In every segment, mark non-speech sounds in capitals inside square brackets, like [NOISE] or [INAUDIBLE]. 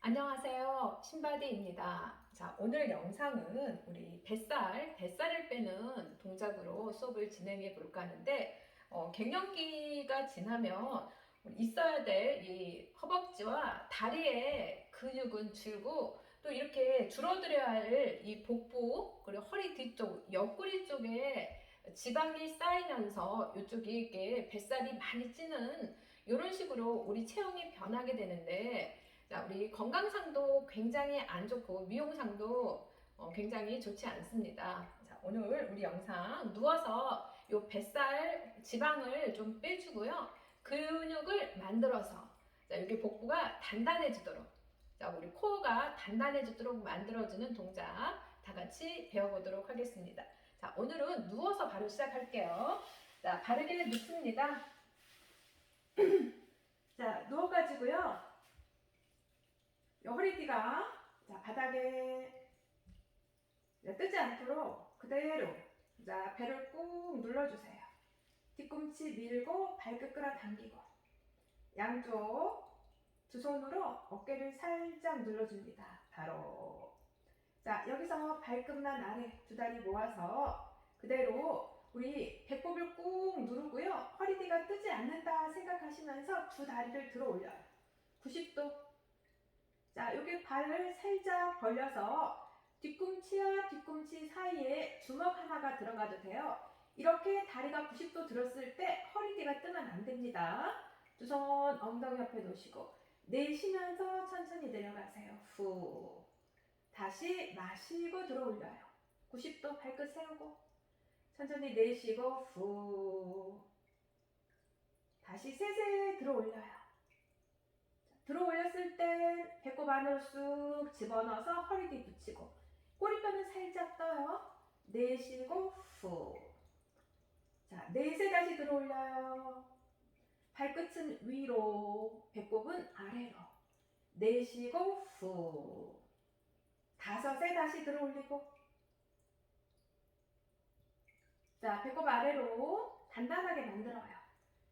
안녕하세요. 신바디입니다. 자, 오늘 영상은 우리 뱃살, 뱃살을 빼는 동작으로 수업을 진행해 볼까 하는데, 어, 갱년기가 지나면 있어야 될 이 허벅지와 다리의 근육은 줄고, 또 이렇게 줄어들어야 할 이 복부, 그리고 허리 뒤쪽, 옆구리 쪽에 지방이 쌓이면서 이쪽이 이렇게 뱃살이 많이 찌는 이런 식으로 우리 체형이 변하게 되는데, 자, 우리 건강상도 굉장히 안 좋고 미용상도 어, 굉장히 좋지 않습니다. 자, 오늘 우리 영상 누워서 요 뱃살 지방을 좀 빼주고요. 근육을 만들어서 자, 여기 복부가 단단해지도록 자, 우리 코어가 단단해지도록 만들어주는 동작 다 같이 배워보도록 하겠습니다. 자, 오늘은 누워서 바로 시작할게요. 자, 바르게 눕습니다. [CLEARS THROAT] 자, 누워가지고요. 요 허리띠가 자, 바닥에 자, 뜨지 않도록 그대로 자, 배를 꾹 눌러주세요. 뒤꿈치 밀고 발끝 끌어당기고 양쪽 두 손으로 어깨를 살짝 눌러줍니다. 바로 자 여기서 발끝만 아래 두 다리 모아서 그대로 우리 배꼽을 꾹 누르고요. 허리띠가 뜨지 않는다 생각하시면서 두 다리를 들어 올려요. 90도 자, 여기 발을 살짝 벌려서 뒤꿈치와 뒤꿈치 사이에 주먹 하나가 들어가도 돼요. 이렇게 다리가 90도 들었을 때 허리띠가 뜨면 안 됩니다. 두 손 엉덩이 옆에 놓으시고 내쉬면서 천천히 내려가세요. 후. 다시 마시고 들어 올려요. 90도 발끝 세우고 천천히 내쉬고 후. 다시 세세 들어 올려요. 들어 올렸을 때 배꼽 안으로 쑥 집어넣어서 허리 뒤 붙이고 꼬리뼈는 살짝 떠요. 내쉬고 후. 자, 내세 다시 들어 올려요. 발끝은 위로, 배꼽은 아래로. 내쉬고 후. 다섯에 다시 들어 올리고. 자, 배꼽 아래로 단단하게 만들어요.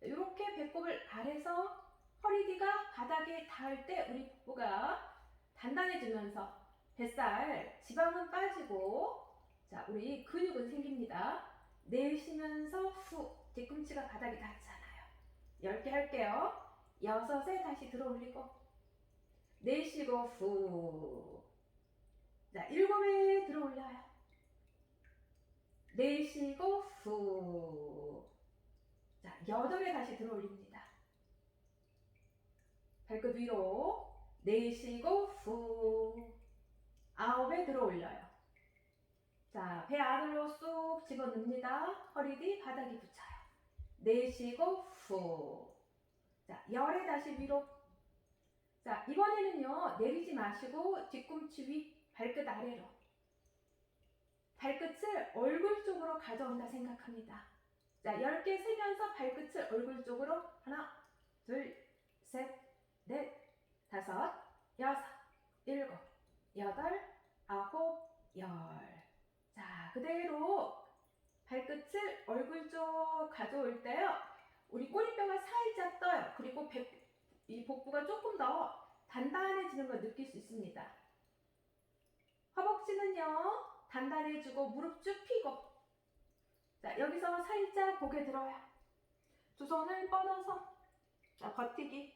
이렇게 배꼽을 아래서 허리뒤가 바닥에 닿을 때 우리 복부가 단단해지면서 뱃살, 지방은 빠지고 자, 우리 근육은 생깁니다. 내쉬면서 후, 뒤꿈치가 바닥에 닿잖아요. 10개 할게요. 여섯에 다시 들어 올리고 내쉬고 후. 자, 일곱에 들어 올려요. 내쉬고 후. 자, 여덟에 다시 들어 올립니다. 발끝 위로 내쉬고 후 아홉에 들어 올려요. 자, 배 안으로 쏙 집어넣습니다. 허리 뒤 바닥에 붙여요. 내쉬고 후. 자, 열에 다시 위로. 자, 이번에는요, 내리지 마시고 뒤꿈치 위, 발끝 아래로. 발끝을 얼굴 쪽으로 가져온다 생각합니다. 자, 10개 세면서 발끝을 얼굴 쪽으로 하나, 둘, 셋, 넷, 다섯, 여섯, 일곱, 여덟, 아홉, 열. 자, 그대로 발끝을 얼굴 쪽 가져올 때요. 우리 꼬리뼈가 살짝 떠요. 그리고 배, 이 복부가 조금 더 단단해지는 걸 느낄 수 있습니다. 허벅지는요, 단단해지고 무릎 쭉 펴고. 자, 여기서 살짝 고개 들어요. 두 손을 뻗어서. 자, 버티기.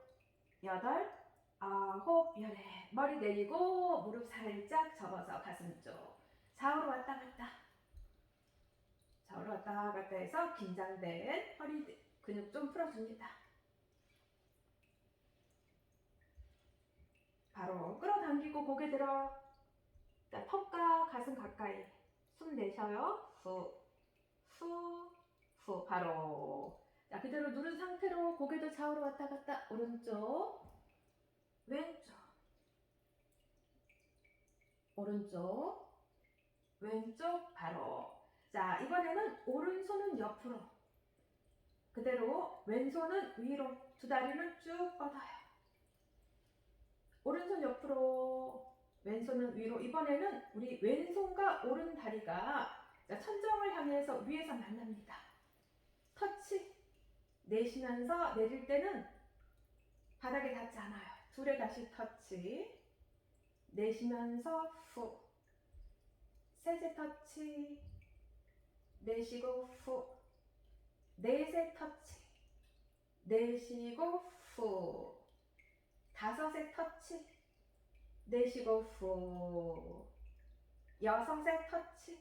여덟, 아홉, 열에 머리 내리고 무릎 살짝 접어서 가슴 쪽 좌우로 왔다 갔다 좌우로 왔다 갔다 해서 긴장된 허리 근육 좀 풀어줍니다. 바로 끌어당기고 고개 들어 자, 턱과 가슴 가까이 숨 내쉬어요. 후, 후, 후 바로 자, 그대로 누른 상태로 고개도 좌우로 왔다 갔다 오른쪽, 왼쪽, 오른쪽, 왼쪽 바로. 자, 이번에는 오른손은 옆으로. 그대로 왼손은 위로. 두 다리는 쭉 뻗어요. 오른손 옆으로, 왼손은 위로. 이번에는 우리 왼손과 오른 다리가 자, 천정을 향해서 위에서 만납니다. 터치. 내쉬면서 내릴 때는 바닥에 닿지 않아요. 둘에 다시 터치. 내쉬면서 후. 셋에 터치. 내쉬고 후. 넷에 터치. 내쉬고 후. 다섯에 터치. 내쉬고 후. 여섯에 터치.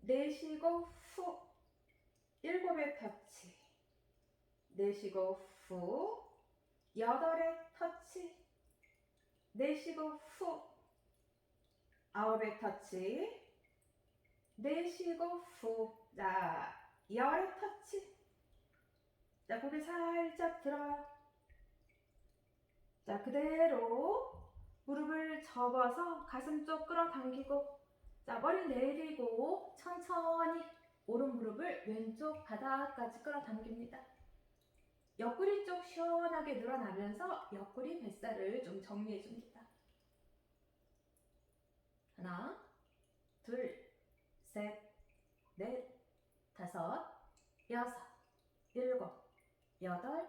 내쉬고 후. 일곱에 터치. 내쉬고 후. 여덟에 터치. 내쉬고 후. 아홉에 터치. 내쉬고 후. 자, 열에 터치. 자, 고개 살짝 들어요. 자, 그대로 무릎을 접어서 가슴 쪽 끌어당기고, 자, 머리 내리고 천천히 오른 무릎을 왼쪽 바닥까지 끌어당깁니다. 옆구리 쪽 시원하게 늘어나면서 옆구리 뱃살을 좀 정리해 줍니다. 하나, 둘, 셋, 넷, 다섯, 여섯, 일곱, 여덟,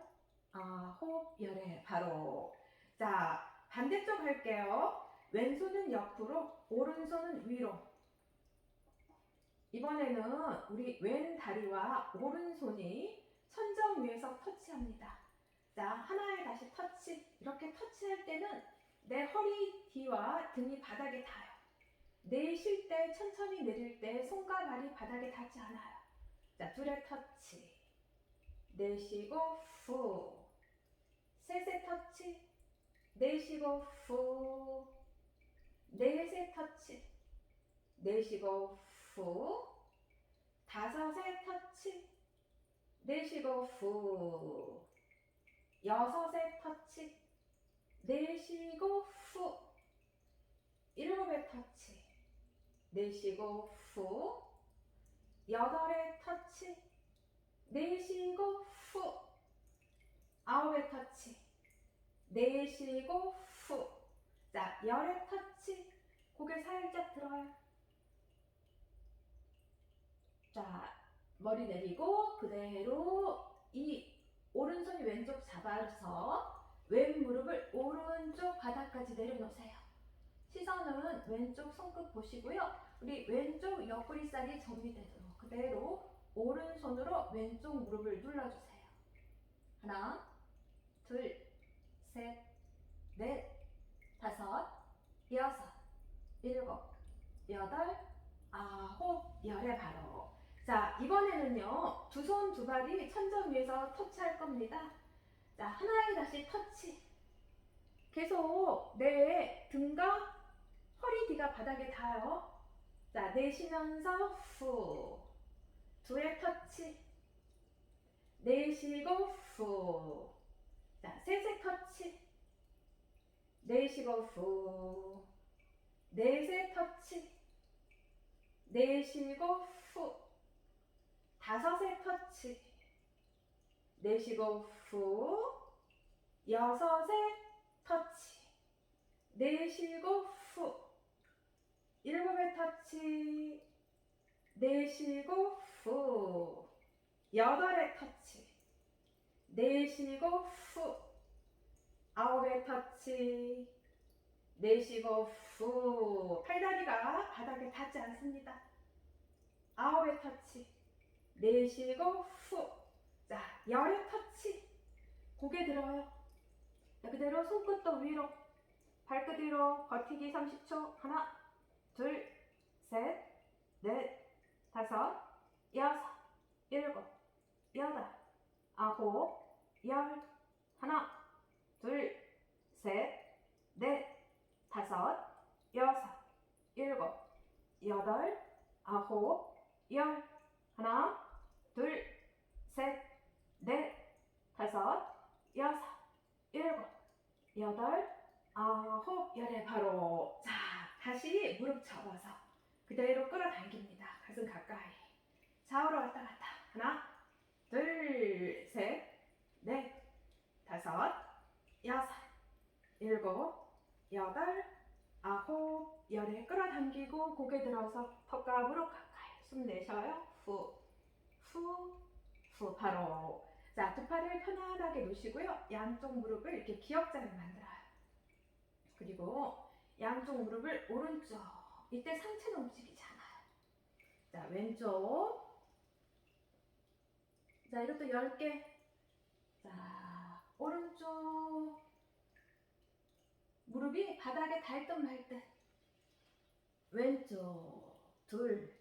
아홉, 열에 바로. 자, 반대쪽 할게요. 왼손은 옆으로, 오른손은 위로. 이번에는 우리 왼 다리와 오른손이 천정 위에서 터치합니다. 자, 하나에 다시 터치. 이렇게 터치할 때는 내 허리 뒤와 등이 바닥에 닿아요. 내쉴 때, 천천히 내릴 때 손과 발이 바닥에 닿지 않아요. 자, 둘의 터치. 내쉬고 후. 셋의 터치. 내쉬고 후. 넷의 터치. 내쉬고 후. 다섯의 터치. 내쉬고 후. 여섯의 터치. 내쉬고 후. 일곱의 터치. 내쉬고 후. 여덟의 터치. 내쉬고 후. 아홉의 터치. 내쉬고 후. 자, 열의 터치. 고개 살짝 들어요. 자, 머리 내리고 그대로 이 오른손이 왼쪽 잡아서 왼 무릎을 오른쪽 바닥까지 내려놓으세요. 시선은 왼쪽 손끝 보시고요. 우리 왼쪽 옆구리살이 정리되도록 그대로 오른손으로 왼쪽 무릎을 눌러주세요. 하나, 둘, 셋, 넷, 다섯, 여섯, 일곱, 여덟, 아홉, 열에 바로. 자, 이번에는요, 두 손 두 발이 천정 위에서 터치할 겁니다. 자, 하나에 다시 터치. 계속 내 등과 허리 뒤가 바닥에 닿아요. 자, 내쉬면서 후. 두의 터치. 내쉬고 후. 자, 셋의 터치. 내쉬고 후. 넷의 터치. 내쉬고 후. 다섯의 터치. 내쉬고 후. 여섯의 터치. 내쉬고 후. 일곱의 터치. 내쉬고 후. 여덟의 터치. 내쉬고 후. 아홉의 터치. 내쉬고 후. 팔다리가 바닥에 닿지 않습니다. 아홉의 터치. 내쉬고 후. 자, 열의 터치. 고개 들어요. 자, 그대로 손끝도 위로. 발끝 위로. 버티기 30초. 하나, 둘, 셋, 넷, 다섯, 여섯, 일곱, 여덟, 아홉, 열. 하나, 둘, 셋, 넷, 다섯, 여섯, 일곱, 여덟, 아홉, 열. 하나, 둘, 셋, 넷, 다섯, 여섯, 일곱, 여덟, 아홉, 열에 바로. 자, 다시 무릎 접어서 그대로 끌어당깁니다. 가슴 가까이. 좌우로 왔다 갔다. 하나, 둘, 셋, 넷, 다섯, 여섯, 일곱, 여덟, 아홉, 열에 끌어당기고 고개 들어서 턱과 무릎 가까이. 숨 내쉬어요. 후, 후, 후. 바로. 자, 두 팔을 편안하게 놓으시고요. 양쪽 무릎을 이렇게 기역자를 만들어요. 그리고 양쪽 무릎을 오른쪽. 이때 상체는 움직이지 않아요. 자, 왼쪽. 자, 이것도 10개. 자, 오른쪽. 무릎이 바닥에 닿을 말 듯. 왼쪽. 둘.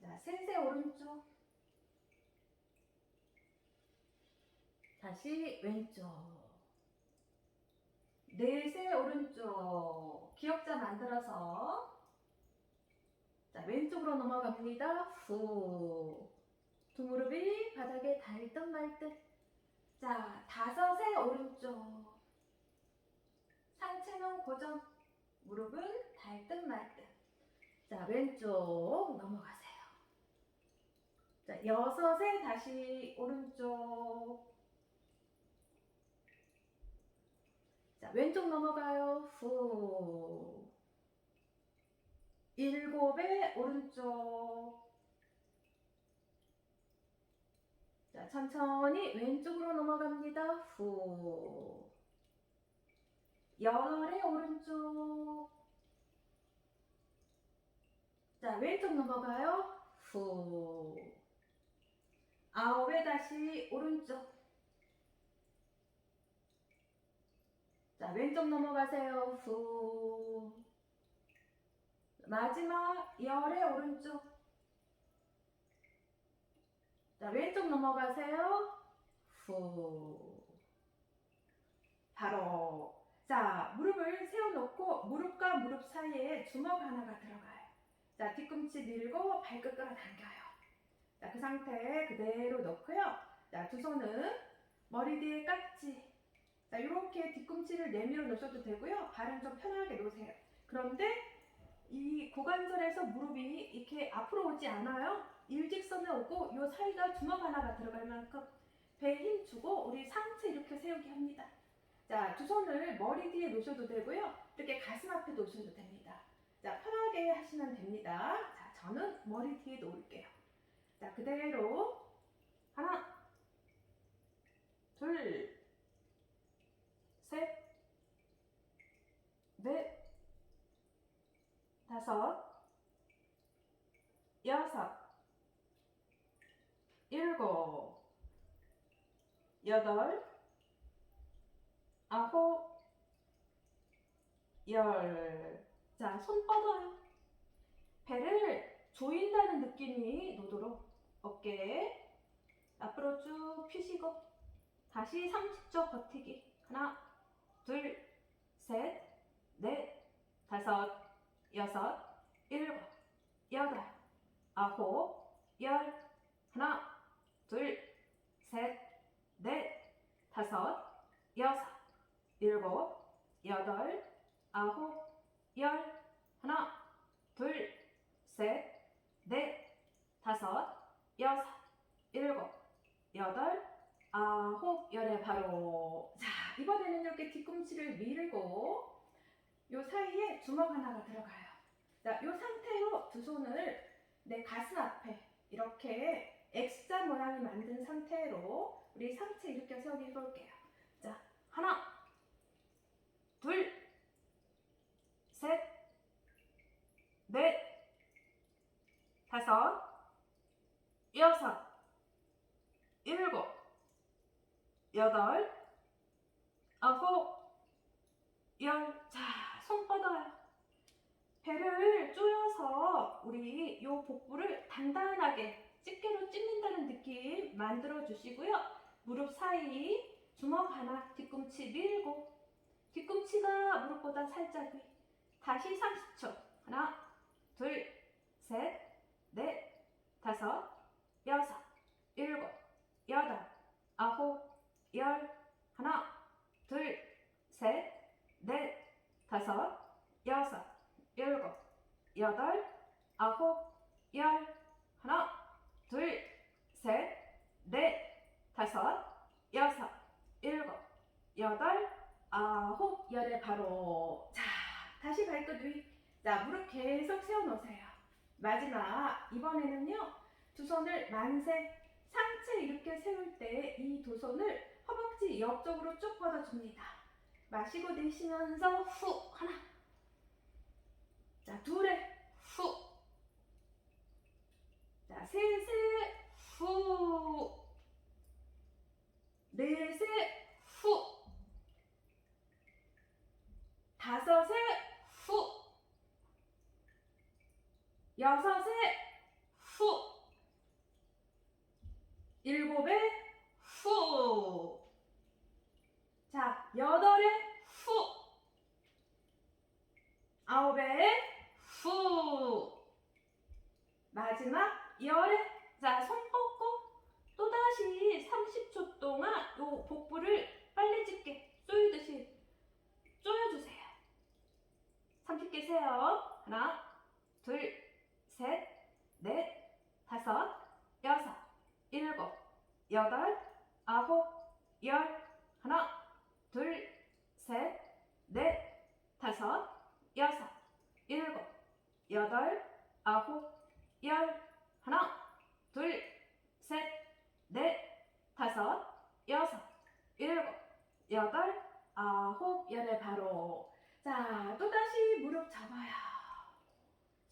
자, 셋의 오른쪽. 다시 왼쪽. 넷의 오른쪽. 기역자 만들어서. 자, 왼쪽으로 넘어갑니다. 후. 두 무릎이 바닥에 닿을 듯 말 듯. 자, 다섯의 오른쪽. 상체는 고정. 무릎은 닿을 듯 말 듯. 자, 왼쪽 넘어가세요. 자, 여섯에 다시 오른쪽. 자, 왼쪽 넘어가요. 후. 일곱에 오른쪽. 자, 천천히 왼쪽으로 넘어갑니다. 후. 열에 오른쪽. 자, 왼쪽 넘어가요. 후. 아홉에 다시 오른쪽. 자, 왼쪽 넘어가세요. 후. 마지막 열의 오른쪽. 자, 왼쪽 넘어가세요. 후. 바로. 자, 무릎을 세워놓고 무릎과 무릎 사이에 주먹 하나가 들어가요. 자, 뒤꿈치 밀고 발끝 끌어당겨요. 자, 그 상태 그대로 놓고요. 자, 두 손은 머리 뒤에 깍지. 자, 이렇게 뒤꿈치를 내밀어 놓으셔도 되고요. 발은 좀 편하게 놓으세요. 그런데 이 고관절에서 무릎이 이렇게 앞으로 오지 않아요. 일직선에 오고 이 사이가 주먹 하나가 들어갈 만큼 배에 힘 주고 우리 상체 이렇게 세우기 합니다. 자, 두 손을 머리 뒤에 놓으셔도 되고요. 이렇게 가슴 앞에 놓으셔도 됩니다. 자, 편하게 하시면 됩니다. 자, 저는 머리 뒤에 놓을게요. 자, 그대로 하나, 둘, 셋, 넷, 다섯, 여섯, 일곱, 여덟, 아홉, 열. 자, 손 뻗어요. 배를 조인다는 느낌이 노도록 어깨 앞으로 쭉 펴시고 다시 30초 버티기. 하나, 둘, 셋, 넷, 다섯, 여섯, 일곱, 여덟, 아홉, 열. 하나, 둘, 셋, 넷, 다섯, 여섯, 일곱, 여덟, 아홉, 열. 하나, 둘, 셋, 넷, 다섯, 여섯, 일곱, 여덟, 아홉, 열에 바로. 자, 이번에는 이렇게 뒤꿈치를 밀고 요 사이에 주먹 하나가 들어가요. 자, 요 상태로 두 손을 내 가슴 앞에 이렇게 X자 모양을 만든 상태로 우리 상체 이렇게 세우기 해볼게요. 자, 하나, 둘, 셋, 넷, 다섯, 여섯, 일곱, 여덟, 아홉, 열. 자, 손 뻗어요. 배를 조여서 우리 요 복부를 단단하게 집게로 찢는다는 느낌 만들어 주시고요. 무릎 사이 주먹 하나 뒤꿈치 밀고 뒤꿈치가 무릎보다 살짝 위. 다시 30초. 하나, 둘, 셋, 넷, 다섯, 여섯, 일곱, 여덟, 아홉, 열. 하나, 둘, 셋, 넷, 다섯, 여덟, 아홉, 열. 하나, 둘, 셋, 넷, 다섯, 여섯, 일곱, 여덟, 아홉, 열에 바로. 자, 다시 발끝 위. 자, 무릎 계속 세워놓으세요. 마지막, 이번에는요, 두 손을 만세, 상체 이렇게 세울 때 이 두 손을 허벅지 옆쪽으로 쭉 뻗어줍니다. 마시고 내쉬면서 후, 하나. 자, 둘에 후. 자, 셋에 후. 넷에 후. 다섯에 후. 여섯에 후. 일곱에 후. 자, 여덟에 후. 아홉에 후. 마지막 열에 자, 손 뻗고 또다시 30초 동안 요 복부를 빨래집게 쪼이듯이 쪼여주세요. 30개 세요. 하나, 둘, 셋, 넷, 다섯, 여섯, 일곱, 여덟, 아홉, 열. 하나, 둘, 셋, 넷, 다섯, 여섯, 일곱, 여덟, 아홉, 열. 하나, 둘, 셋, 넷, 다섯, 여섯, 일곱, 여덟, 아홉, 열에 바로. 자, 또다시 무릎 접어요.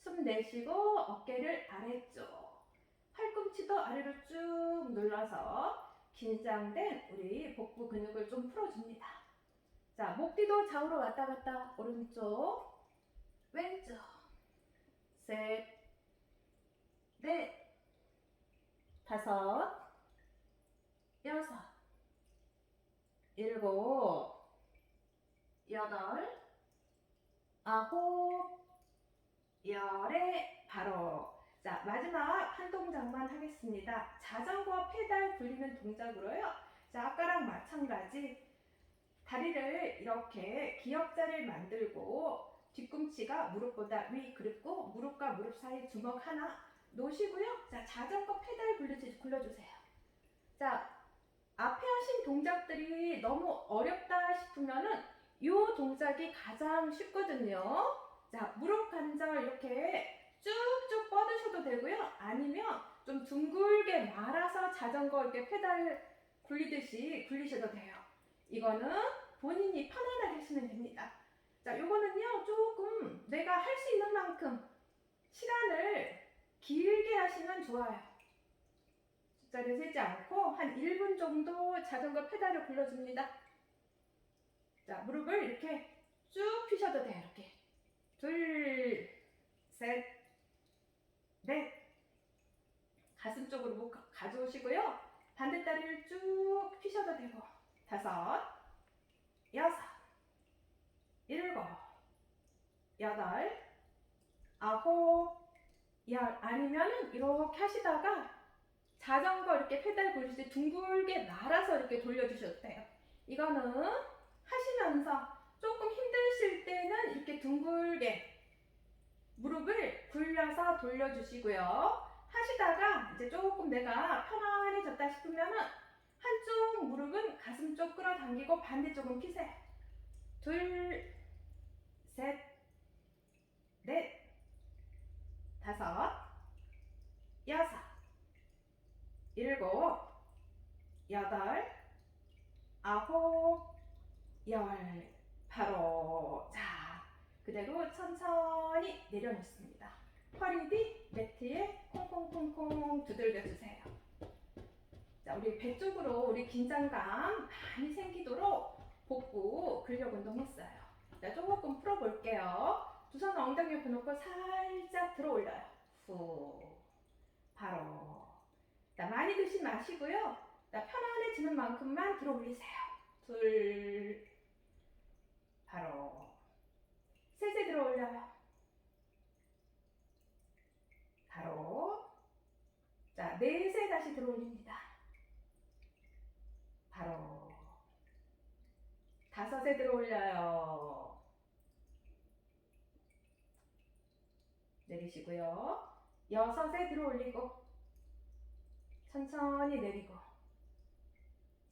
숨 내쉬고 어깨를 아래쪽. 팔꿈치도 아래로 쭉 눌러서 긴장된 우리 복부 근육을 좀 풀어줍니다. 자, 목 뒤도 좌우로 왔다 갔다. 오른쪽, 왼쪽. 셋, 넷, 다섯, 여섯, 일곱, 여덟, 아홉, 열에 바로. 자, 마지막 한 동작만 하겠습니다. 자전거 페달 굴리는 동작으로요. 자, 아까랑 마찬가지. 다리를 이렇게 기역자를 만들고 뒤꿈치가 무릎보다 위 그립고 무릎과 무릎 사이 주먹 하나 놓으시고요. 자, 자전거 페달 굴려주, 굴려주세요. 자, 앞에 하신 동작들이 너무 어렵다 싶으면은 이 동작이 가장 쉽거든요. 자, 무릎 관절 이렇게 쭉쭉 뻗으셔도 되고요. 아니면 좀 둥글게 말아서 자전거 이렇게 페달 굴리듯이 굴리셔도 돼요. 이거는 본인이 편안하게 하시면 됩니다. 자, 요거는요, 조금 내가 할 수 있는 만큼 시간을 길게 하시면 좋아요. 숫자를 세지 않고 한 1분 정도 자전거 페달을 굴려줍니다. 자, 무릎을 이렇게 쭉 펴셔도 돼요. 이렇게. 둘, 셋, 넷. 가슴 쪽으로 목 가- 가져오시고요. 반대 다리를 쭉 펴셔도 되고. 다섯, 여섯, 일곱, 여덟, 아홉, 열. 아니면은 이렇게 하시다가 자전거 이렇게 페달 때 둥글게 말아서 이렇게 돌려주셔도 돼요. 이거는 하시면서 조금 힘드실 때는 이렇게 둥글게 무릎을 굴려서 돌려주시고요. 하시다가 이제 조금 내가 편안해졌다 싶으면은 한쪽 무릎은 가슴 쪽 끌어당기고 반대쪽은 피세요. 둘, 셋, 넷, 다섯, 여섯, 일곱, 여덟, 아홉, 열. 바로 자 그대로 천천히 내려놓습니다. 허리 뒤 매트에 콩콩콩콩 두들겨 주세요. 자 우리 배 쪽으로 우리 긴장감 많이 생기도록 복부 근력 운동했어요. 자 조금 풀어볼게요. 두 손 엉덩이 옆에 놓고 살짝 들어 올려요. 후 바로 자 많이 드시 마시고요. 자 편안해지는 만큼만 들어 올리세요. 둘 바로 셋에 들어 올려요. 바로 자 넷에 다시 들어 올립니다. 바로 다섯에 들어 올려요. 내리시고요. 여섯에 들어 올리고 천천히 내리고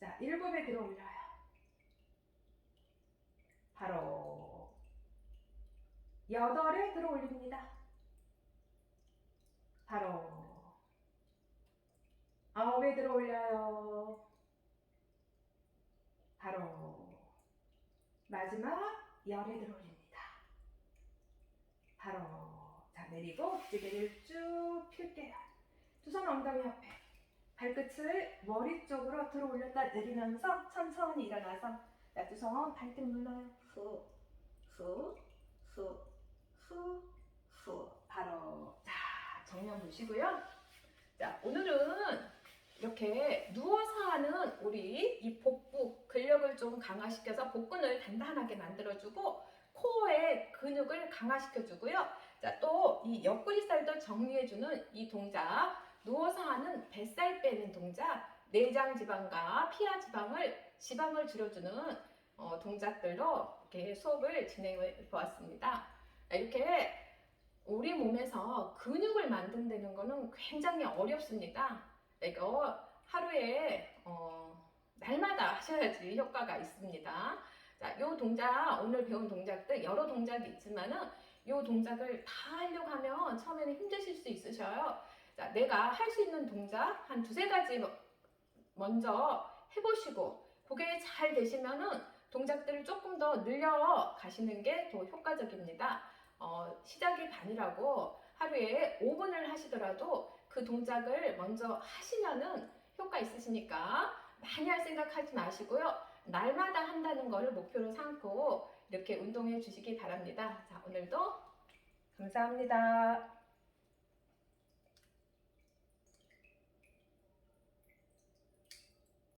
자 일곱에 들어 올려요. 바로 여덟에 들어 올립니다. 바로 아홉에 들어 올려요. 바로 마지막 열에 들어 올립니다. 바로 자 내리고 지게를 쭉 펼게요. 두 손 엉덩이 앞에 발끝을 머리 쪽으로 들어 올렸다 내리면서 천천히 일어나서 손 발등 눌러요. 후, 후, 후, 후, 후. 바로 자 정면 보시고요. 자 오늘은 이렇게 누워서 하는 우리 이 복부 근력을 좀 강화시켜서 복근을 단단하게 만들어주고 코어의 근육을 강화시켜주고요. 자, 또 이 옆구리살도 정리해주는 이 동작, 누워서 하는 뱃살 빼는 동작, 내장 지방과 피하 지방을 지방을 줄여주는 어, 동작들로 이렇게 수업을 진행해 보았습니다. 이렇게 우리 몸에서 근육을 만든다는 거는 굉장히 어렵습니다. 이거 하루에 어, 날마다 하셔야지 효과가 있습니다. 자, 요 동작 오늘 배운 동작들 여러 동작이 있지만은 요 동작을 다 하려고 하면 처음에는 힘드실 수 있으셔요. 자, 내가 할 수 있는 동작 한 두세 가지 뭐- 먼저 해보시고 그게 잘 되시면은 동작들을 조금 더 늘려 가시는 게 더 효과적입니다. 어, 시작이 반이라고 하루에 5분을 하시더라도 그 동작을 먼저 하시면은 효과 있으시니까 많이 할 생각하지 마시고요. 날마다 한다는 것을 목표로 삼고 이렇게 운동해 주시기 바랍니다. 자, 오늘도 감사합니다.